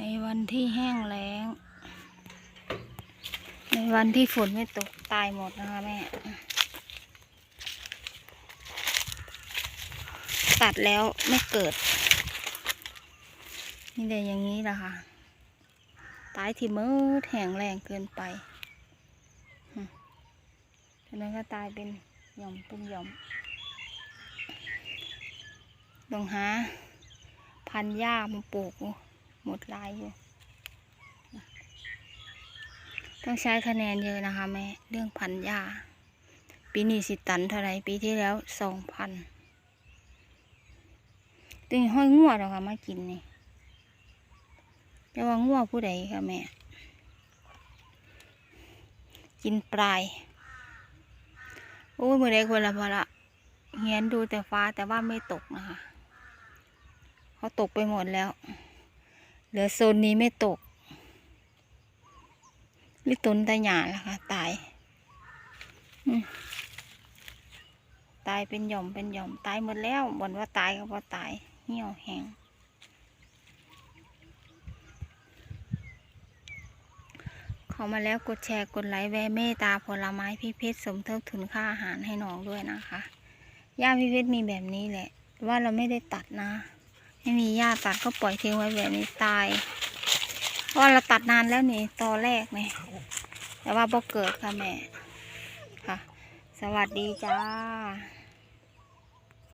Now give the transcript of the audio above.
ในวันที่แห้งแล้ง ในวันที่ฝนไม่ตกตายหมดนะคะแม่ ตัดแล้วไม่เกิด นี่แต่อย่างนี้แหละค่ะ ตายที่มืดแห้งแรงเกินไปอืมฉะนั้นก็ตายเป็นหย่อมเป็นหย่อมต้องหาพันหญ้ามาปลูกอ หมดลายอยู่ต้องใช้คะแนนเยอะนะคะแม่ เรื่องพันธุ์หญ้าปีนี้สิตันเท่าไรปีที่แล้วสองพันตึงห้อยงัวหรอกค่ะมากินนี่แต่ว่างัวผู้ใดค่ะแม่ กินปลาย โอ้ยมือใดคนละพอละเหียนดูแต่ฟ้าแต่ว่าไม่ตกนะคะ เขาตกไปหมดแล้ว เหลือโซนนี้ไม่ตกลิตุนตาหยาละค่ะ ตาย ตายเป็นหย่อมเป็นหย่อม ตายหมดแล้วบ่นว่าตายก็ว่าตาย เหี่ยวแห้งเข้ามาแล้วกดแชร์กดไลค์แวะเมตตาผลไม้พี่เพชรสมทบทุนค่าอาหารให้น้องด้วยนะคะ ย่าพี่เพชรมีแบบนี้แหละ ว่าเราไม่ได้ตัดนะ ไม่มีหญ้าตัดก็ปล่อยทิ้งไว้แบบนี้ตาย เพราะเราตัดนานแล้วนี่ตอแรกนี่แต่ว่าบ่เกิดค่ะแม่ ค่ะ สวัสดีจ้า